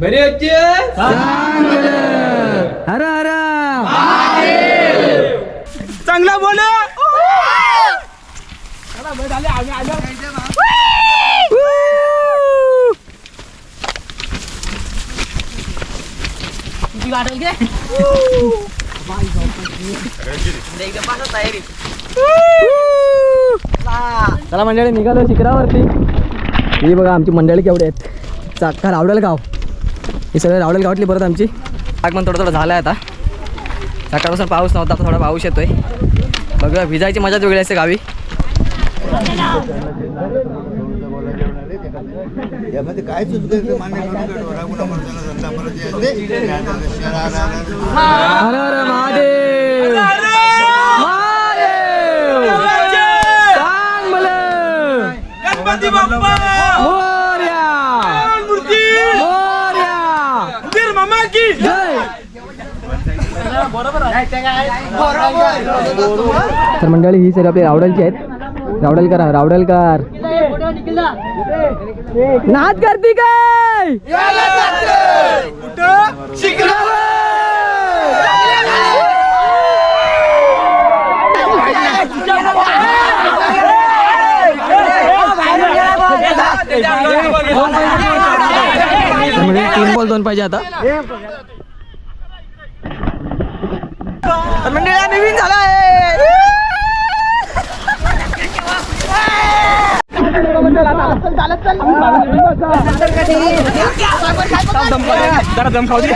बरे होते हर हर. चांगला बोल. चला मंडळी निघालो शिखरावरती. ही बघा आमची मंडळी केवढे आहेत. चाक्का आवडेल गाव. ही सगळं रावडेल गावातली परत आमची. आगमन थोडं थोडं झालं आहे आता. सकाळपासून पाऊस नव्हता आता थोडा पाऊस येतोय. बघा भिजायची मजाच वेगळी असते गावी. यामध्ये काय मान्य महादेव! महादेव! सांग मला. गणपती बाप्पा मोरया मूर्ती मोरया वीर मामा की जय तर मंडळी ही सर आपली रावडलची आहेत. रावडलकर रावडलकर नाच करती काय? तीन बॉल दोन पाहिजे आता. तर नवीन झाला आहे जरा दम खाऊ दे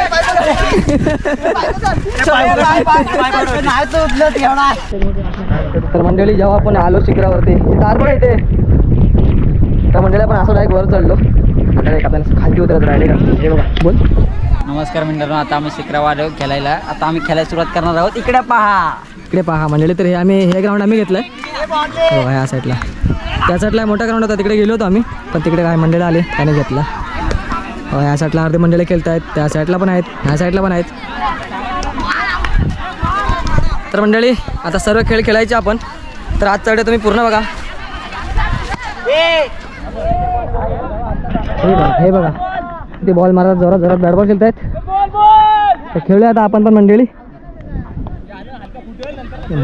तर मंडळी जेव्हा आपण आलो शिखरावरती तार पण येते. तर मंडळी आपण असं डायरेक्ट वर चढलो. आता आपल्याला खालती उतरत राहिले हे बोल. नमस्कार मित्रांनो आता आम्ही शिक्रावाड खेळायला. आता आम्ही खेळायला सुरुवात करणार आहोत. इकडे पहा. इकडे पहा मंडळी तर हे आम्ही हे ग्राउंड आम्ही घेतलंय. हो ह्या साईडला त्या साईडला मोठा ग्राउंड होता तिकडे गेलो होतो आम्ही. पण तिकडे काय मंडळी आले त्याने घेतला. हो ह्या साईडला अर्धे मंडळी खेळत आहेत त्या साईडला पण आहेत ह्या साईडला पण आहेत. तर मंडळी आता सर्व खेळ खेळायचे आपण. तर आज चढे तुम्ही पूर्ण बघा. हे बघा हे बघा. ते बॉल मारत जोरात जोरात बॅट बॉल खेळत आहेत तर खेळूया आता आपण पण मंडळी.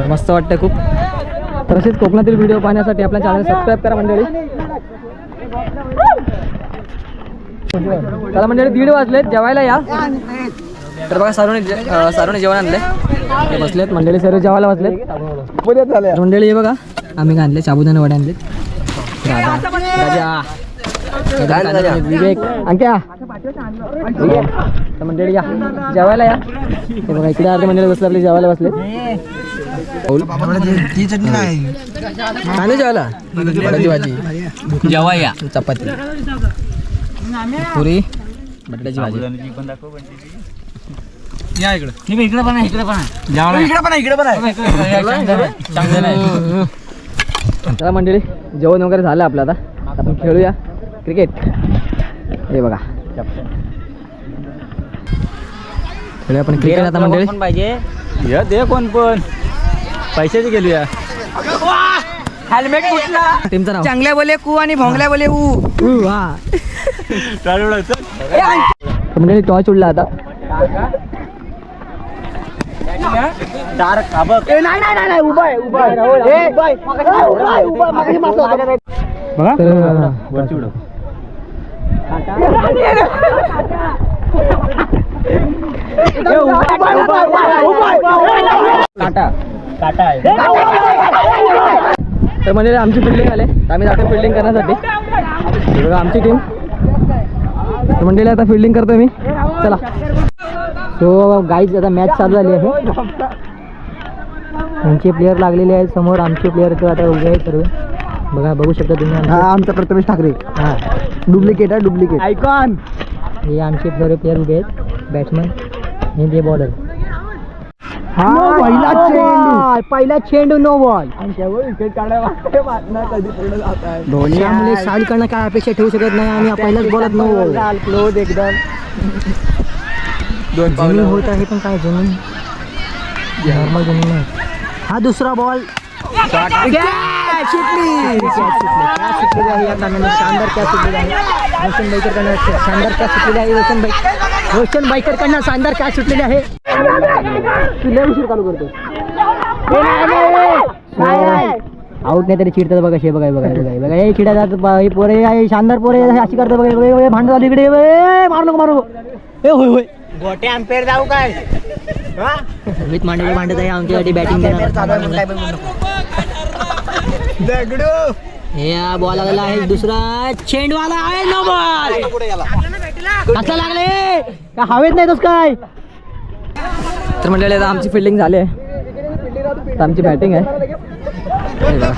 मस्त वाटतं खूप. तर असेच कोकणातील व्हिडिओ पाहण्यासाठी आपल्या चॅनल सबस्क्राईब करा मंडळी. चला मंडळी दीड वाजलेत जेवायला या. तर बघा सारूने जे- जेवण आणले बसलेत मंडळी सर्व जेवायला बसलेत. मंडळी हे बघा आम्ही काय आणले साबुदाणे वडे आणले राजा राजा. विवेक अंक्या? मंडळी या. जेवायला या. हे बघा इकडे अर्धे मंडळी बसले आपले जेवायला बसले. ती चटणी जेवायला? भाजी. या. चपाती. पुरी बटाट्याची भाजी. या इकडे. इकडे पण आहे, इकडे पण आहे. इकडे पण आहे, इकडे पण आहे. चांगलं आहे. चला मंडळी जेवण वगैरे झालं आपलं आता आता. आपण खेळूया. क्रिकेट. हे बघा. खेळूया आपण क्रिकेट आता मंडळी. कोण पाहिजे. या दे कोण पण. पैशाची गेली या हेल्मेट कुठला? टीमचं नाव. चांगल्या बोले कू आणि भोंगल्या बोले ऊ. ऊ, हा. मंडळी टॉच उडला आता. तर काटा काटा आहे तर म्हणजे आमची बिल्डिंग आले. तर आम्ही जातो फिल्डिंग करण्यासाठी. बघा आमची टीम तर मंडळी आता फिल्डिंग करतो मी. चला. सो गाईज आता मॅच चालू झाली आहे. यांचे प्लेअर लागलेले आहेत समोर. आमचे प्लेअर आता उभे आहेत सर्व. बघा बघू शकता तुम्ही हा आमचे- प्रथमेश ठाकरे. हा. डुप्लिकेट आहे डुप्लिकेट आयकॉन हे आमचे सर्व प्लेअर उभे आहेत. बॅट्समन हे जे बॉलर हा पहिला चेंडू. पहिला चेंडू नो बॉल धोनी त्यामुळे साईडकडनं काय अपेक्षा ठेवू शकत नाही आणि पहिलाच बॉलत नो बॉल क्लोज एकदम. जमीन होत आहे पण काय जमीन नॉर्मल जमीन नाही. हा दुसरा बॉल शानदार कॅच सुटलेली आहे रोशन बाईकरकडनं शानदार कॅच सुटलेली आहे रोशन रोशन बाईकरकडनं शानदार कॅच सुटलेली आहे तू लय उशीर चालू करतो आऊट नाही तरी चिडतात बघा शे बघा बघा हे बघा हे बघा. हे हे पोरे आहे शानदार पोरे आहे, अशी करतात बघा भांडण झाली इकडे मारू नको मारू ए होय होय. गोटे अँपेअर जाऊ काय? रोहित मांडे भांडत आहे आमच्यासाठी बॅटिंग दगडू. हे बॉल आलेला आहे दुसरा चेंडवाला आहे नो बॉल कसा लागले. का हवेत नाही तोच काय. तर आता आमची फिल्डिंग झाली आहे. आमची बॅटिंग आहे. बघा.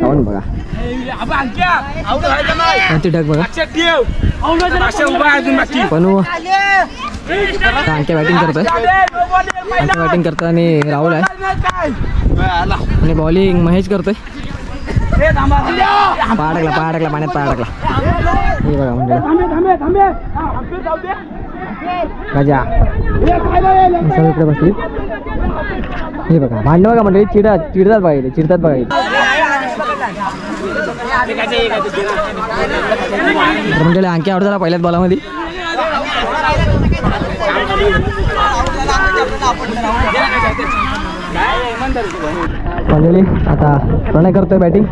खाऊन बघा. पनू. आणखी बॅटिंग करतोय. आणखी बॅटिंग करतोय आणि राहुल आहे. आणि बॉलिंग महेश करतोय. पाडकला पाडकला पाण्यात पाडकला. हे बघा म्हणजे राजा. इकडे बसली. हे बघा. भांडण बघा म्हणजे चिडा चिडतात पाहिजे चिडतात बघा म्हणजे आणखी आवडत झाला पहिल्याच बॉलामध्ये फायनली आता प्रणय करतोय बॅटिंग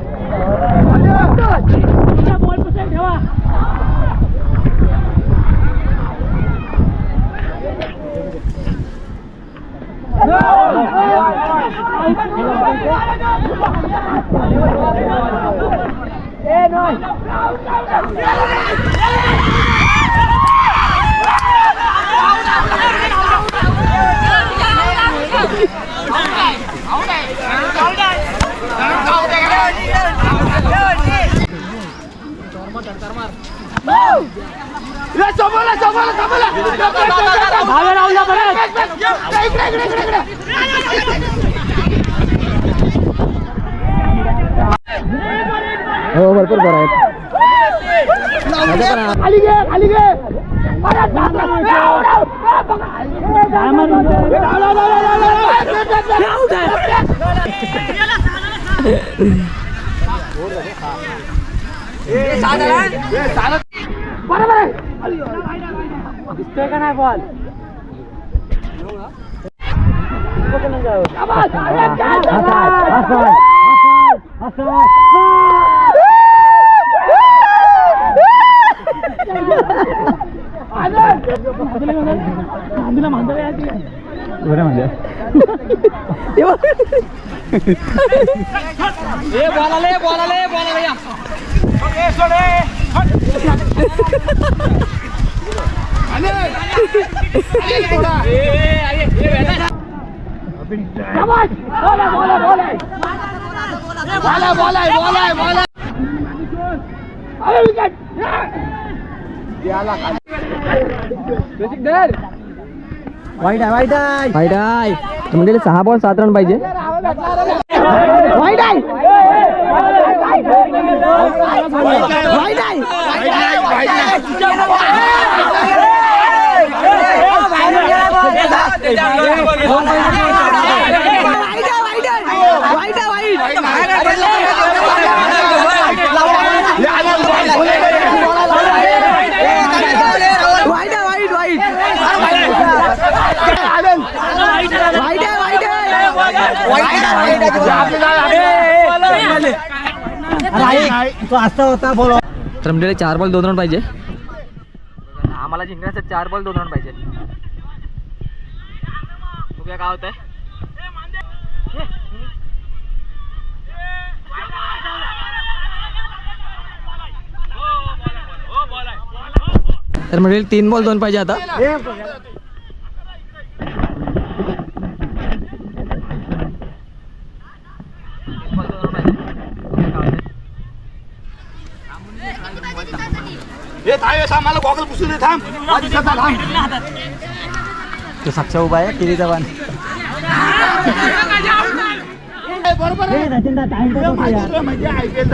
हो भरपूर बरं आहेत मजा करा. बरं म्हणजे वाईट आहे वाईट आहे वाईट आहे तर म्हणजे सहा बॉल सात रन पाहिजे. वाईट आहे. वाईट वाईट वाईट वाईट. आहे. वाईट तो असता होता बोल. तर म्हणजे चार बॉल दोन रन पाहिजे. आम्हाला जिंकण्यासाठी चार बॉल दोन रन पाहिजे. बघूया काय होत आहे तर म्हणजे तीन बॉल दोन पाहिजे आता. हे थांब थांब मला गॉगल पुसून दे थांब माझी सत्ता थांब तो साक्षा उभा आहे किती जवान म्हणजे ऐकेल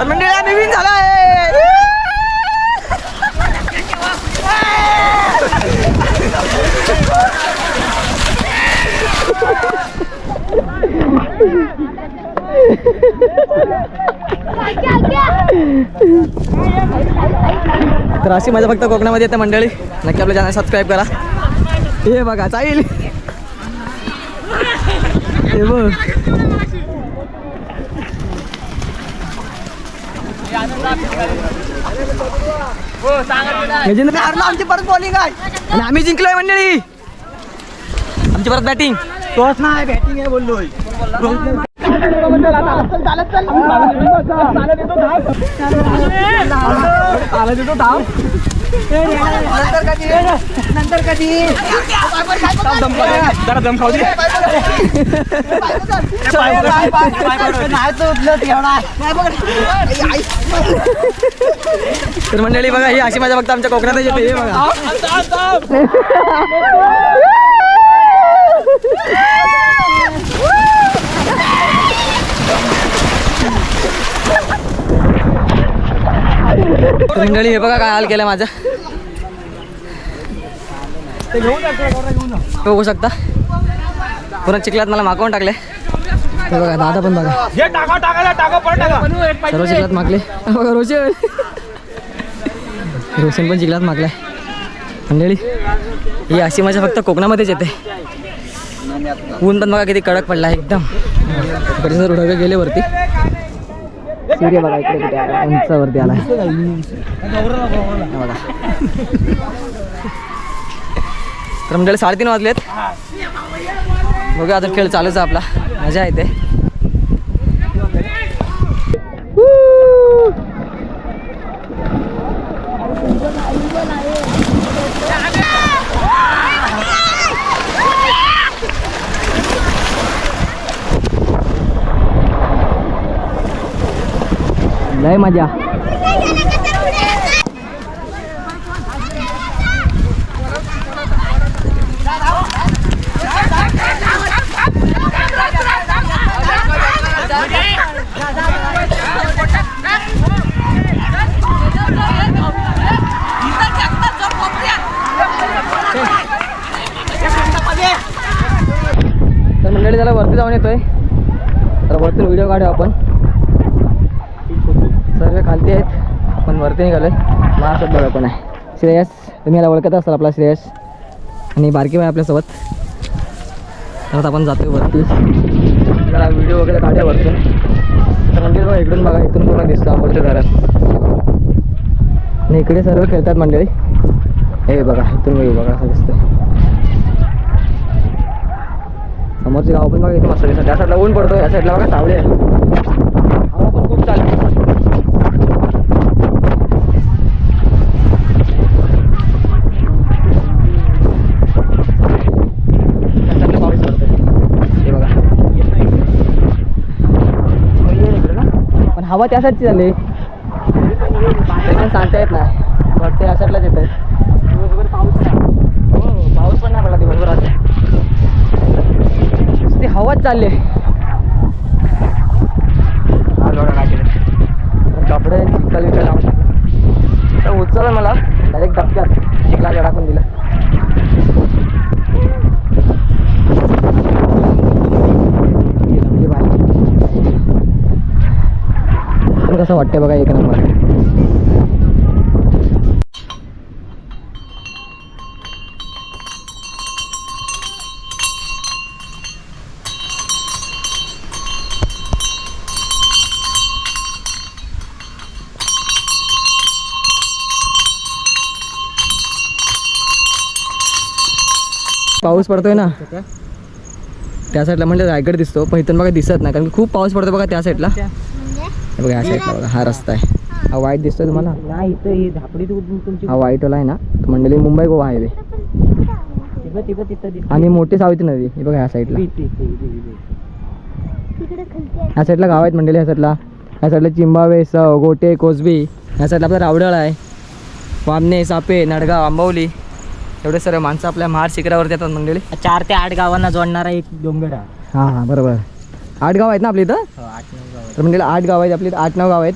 मंडळी आम्ही विन झालाय तर अशी मजा फक्त कोकणामध्ये येते मंडळी. नक्की आपलं चॅनल सबस्क्राईब करा. हे बघा चालेल हे बघ. म्हणजे गजेंद्र आमची परत बॉलिंग आहे. आणि आम्ही जिंकलोय मंडळी. आमची परत बॅटिंग तोच नाही बॅटिंग आहे बोललोय. नंतर कधी जरा दम खाऊ दे तर मंडळी बघा ही अशी मजा फक्त आमच्या कोकणातच येते हे बघा. मंडळी हे बघा काय हाल केलं माझं. बघू शकता. पुन्हा चिखलात मला मागवून टाकले. हे बघा दादा पण बघा. सर्व चिखलात मागले. बघा रोशन. रोशन पण चिखलात मागलाय. मंडळी ही अशी मजा फक्त कोकणामध्येच येते. ऊन पण बघा किती कडक पडला एकदम. गेले वरती. सूर्य बघा इकडे कुठे आला. उंचावरती आला बघा. तर म्हणजे साडेतीन वाजलेत. बघा आता खेळ चालूच आहे आपला. मजा येते. लय मजा. तर मंडळी त्याला वरती जाऊन येतोय. तर वरतून व्हिडिओ काढू आपण. खालती आहेत. आपण वरती निघालोय. महाराष्ट्रात बघा पण आहे. श्रेयस तुम्ही याला ओळखत असाल आपला श्रेयस. आणि बारकी आहे आपल्यासोबत. तर आपण जातोय वरती. जरा व्हिडिओ वगैरे काढूया वरतून तर मंदिर बघा इकडून बघा इथून पूर्ण दिसतं आंबोलच्या घरात आणि इकडे सर्व खेळतात मंडळी. हे बघा इथून येऊ बघा असं दिसतं समोरचे गाव पण बघा इथे मस्त दिसतं त्या साईडला ऊन पडतो या साईडला बघा सावळे आहे. हवा पण खूप चालते त्या साईडला पाऊस पडतोय. हे बघा पण हवा त्यासाठी साईडची झाली. ते पण सांगता येत नाही. वाटते अशातलाच येत आहे पाऊस नाही हो पाऊस पण नाही पडला दिवसभर आज नुसती हवाच चालली आहे. आज बघा काय केलं कपडे चिखल विकल लावून टाकलं. तर उचललं मला डायरेक्ट धपक्यात चिखला टाकून दिला गेलं म्हणजे बाहेर. वाटतंय बघा एक नंबर. पाऊस पडतोय ना? त्या साईडला म्हणजे रायगड दिसतो पण इथून बघा दिसत नाही कारण खूप पाऊस पडतो बघा त्या साईडला बघा या साईडला बघा हा रस्ता आहे. हा वाईट दिसतोय तुम्हाला? नाही इथं ही झापडी तुमची हा वाईटवाला आहे ना? तो मंडळी मुंबई गोवा हायवे आणि मोठी सावित्री नदी हे बघा ह्या साईडला ह्या साईडला गाव आहेत मंडळी ह्या साईडला ह्या साईडला चिंबावे स गोटे कोसबी ह्या साईडला आपला रावडळ आहे. वामणे सापे नडगाव आंबवली. एवढे सर्व माणसं आपल्या महाड शिखरावरती येतात मंडळी. चार ते आठ गावांना जोडणारा एक डोंगर आहे हां हां बरोबर. आठ गाव आहेत ना आपल्या इथं? हो, तर मंडळी आठ गाव आहेत आपली आठ नऊ गाव आहेत.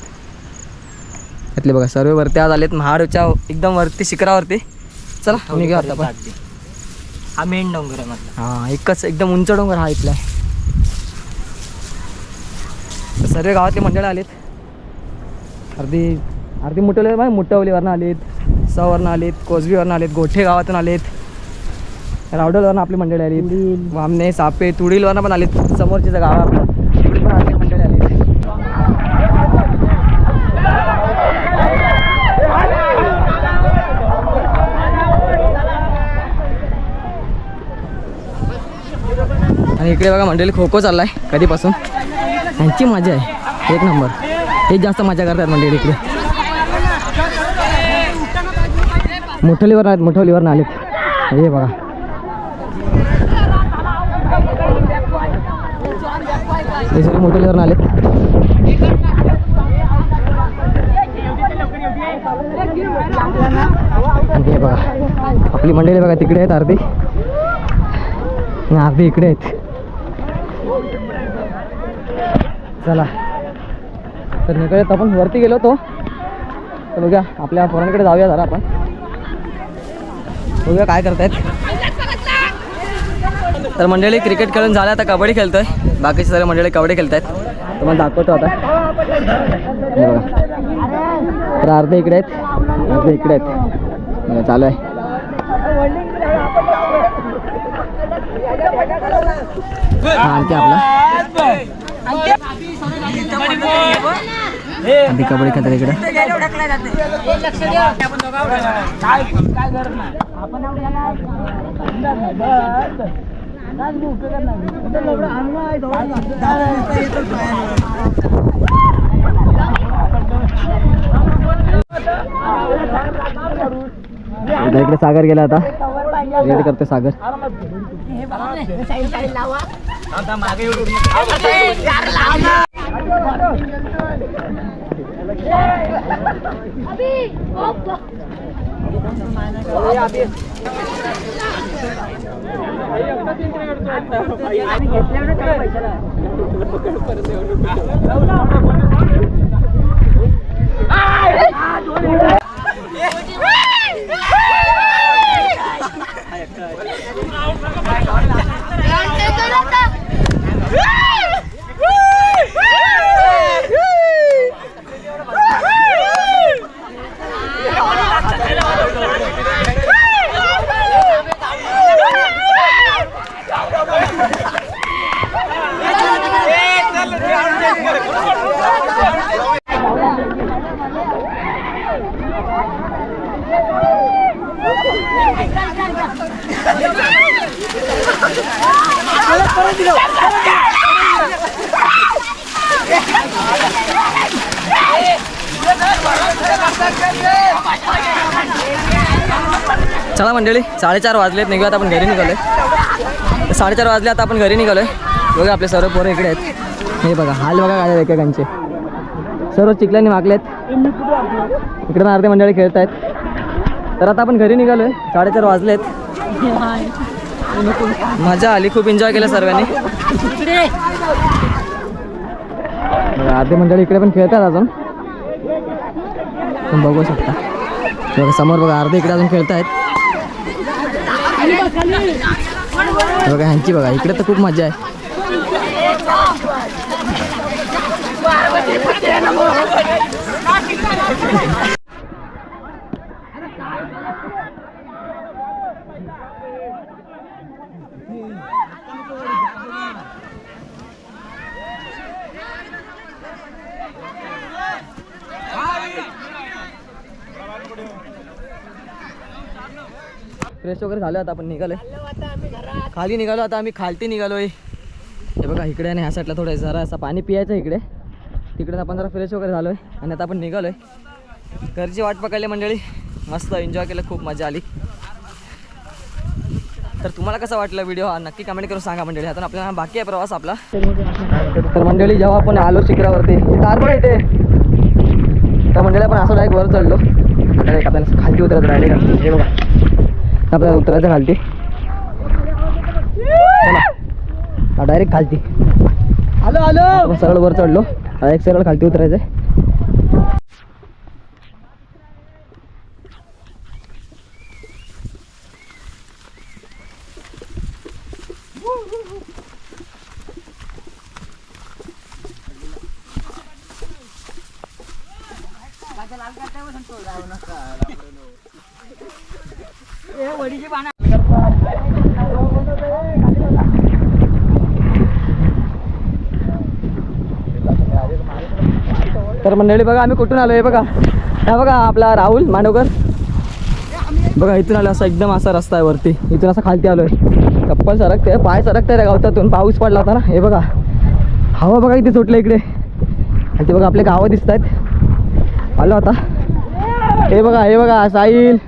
यातले बघा सर्व वरती आज आलेत महाडच्या एकदम वरती शिखरावरती. चला निघूया आता पण हा मेन डोंगर आहे म्हटलं. हा एकच एकदम उंच डोंगर हा इथला आहे. सर्व गावातले मंडळ आलेत. अर्धी अर्धी मुठवले मुठवलीवरनं आलेत सवरनं आलेत कोसबीवरनं आलेत गोठे गावातून आलेत. रावडलवरनं आपली मंडळी आली. वामने सापे तुडीलवरनं पण आलेत. समोरची गाव आपलं तिकडे पण आपली मंडळी आली आणि इकडे बघा मंडळी खो खो चाललाय कधीपासून? यांची मजा आहे. एक नंबर. हेच जास्त मजा करतात मंडळी इकडे. मुठवलीवर आहेत मुठवलीवर आलेत. हे बघा. हे सगळे मुठवलीवर आलेत. हे बघा. आपली मंडळी बघा तिकडे आहेत अर्धी आणि अर्धी इकडे आहेत. चला. तर निघूयात आपण वरती गेलो होतो. तर बघूया आपल्या पोरांकडे जाऊया जरा आपण. बघूया काय करतायत. तर मंडळी क्रिकेट खेळून झालं आता कबड्डी खेळतोय. बाकीचे सगळे मंडळी कबड्डी खेळतायत. तुम्हाला दाखवतो आता. बघा. तर अर्धे इकडे आहेत. अर्धे इकडे आहेत. चालू आहे. आणखी आपला. आधी कबड्डी खेळतात इकडे इकडे सागर गेला आता. रेड करते सागर. Abi, hopla. Abi. Ayakta. चला मंडळी साडेचार वाजलेत निघूया आता आपण घरी निघालोय. साडेचार वाजले आता आपण घरी निघालो आहे बघा आपले सर्व पोरं इकडे आहेत. हे बघा हाल बघा काय एकेकांचे. सर्व चिखल्याने आहेत इकडे अर्धे मंडळी खेळत आहेत तर आता आपण घरी निघालो आहे साडेचार वाजलेत. मजा आली खूप एन्जॉय केलं सर्वांनी. बघा, अर्धे मंडळी इकडे पण खेळतात अजून. तुम्ही बघू शकता. बघा समोर बघा अर्धे इकडे अजून खेळत आहेत बघा ह्यांची बघा इकडे तर खूप मजा आहे. फ्रेश वगैरे झालं आता आपण निघालोय. खाली निघालो आता आम्ही खालती निघालोय. हे बघा इकडे आणि ह्या साईडला थोडं जरा असं पाणी पियायचं इकडे. तिकडे आपण जरा फ्रेश वगैरे झालोय आणि आता आपण निघालोय. घरची वाट पकडली मंडळी. मस्त एन्जॉय केलं खूप मजा आली. तर तुम्हाला कसं वाटलं व्हिडिओ हा? नक्की कमेंट करून सांगा मंडळी. आता आपल्याला बाकी आहे प्रवास आपला. तर मंडळी जेव्हा आपण आलो शिखरावरती कार पण येते. त्या मंडळी आपण असं डायरेक्ट वर चढलो. आपल्याला खालती उतरायचं राहिले हे बघा. आता आपल्याला उतरायचं खालती. डायरेक्ट खालती. आलो आलो सरळ वर चढलो. एक सरळ खालती उतरायचंय. लाल तर मंडळी बघा आम्ही कुठून आलो आहे बघा. हा बघा आपला राहुल मांडवकर बघा इथून आलो असा एकदम असा रस्ता आहे वरती. इथून असं खालती आलोय. चप्पल सरकते पाय सरकते रे गावतातून. पाऊस पडला होता ना. हे बघा. हवा बघा इथे सुटलं इकडे. आणि ते बघा आपले गावं दिसत आहेत आलो आता. हे बघा हे बघा साईल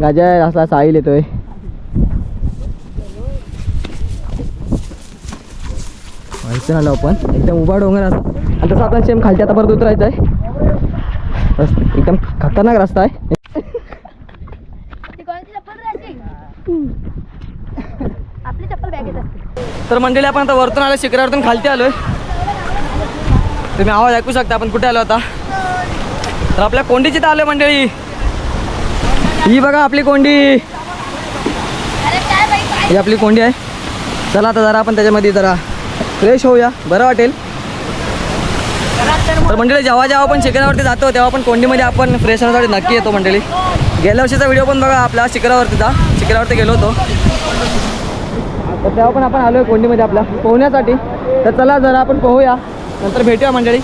गाजा असा साहिल येतोय. आलो आपण. एकदम उभा डोंगर असा. आणि तसं आपण सेम खालच्या आता परत उतरायचं आहे. एकदम खतरनाक रस्ता आहे. तर मंडळी आपण आता वरतून आलो शिखरावरतून खालती आलोय. तुम्ही आवाज ऐकू शकता आपण कुठे आलो आता? तर आपल्या कोंडीची तर आलोय मंडळी. ही बघा आपली कोंडी. ही आपली कोंडी आहे. चला आता जरा आपण त्याच्यामध्ये जरा फ्रेश होऊया. बरं वाटेल. तर मंडळी जेव्हा जेव्हा आपण शिखरावरती जातो तेव्हा आपण कोंडीमध्ये आपण फ्रेश होण्यासाठी नक्की येतो मंडळी. गेल्या वर्षीचा व्हिडिओ पण बघा आपला शिखरावरतीचा शिखरावरती गेलो होतो. तर तेव्हा पण आपण आलोय कोंडीमध्ये आपल्या पोहण्यासाठी. तर चला जरा आपण पोहूया. नंतर भेटूया मंडळी.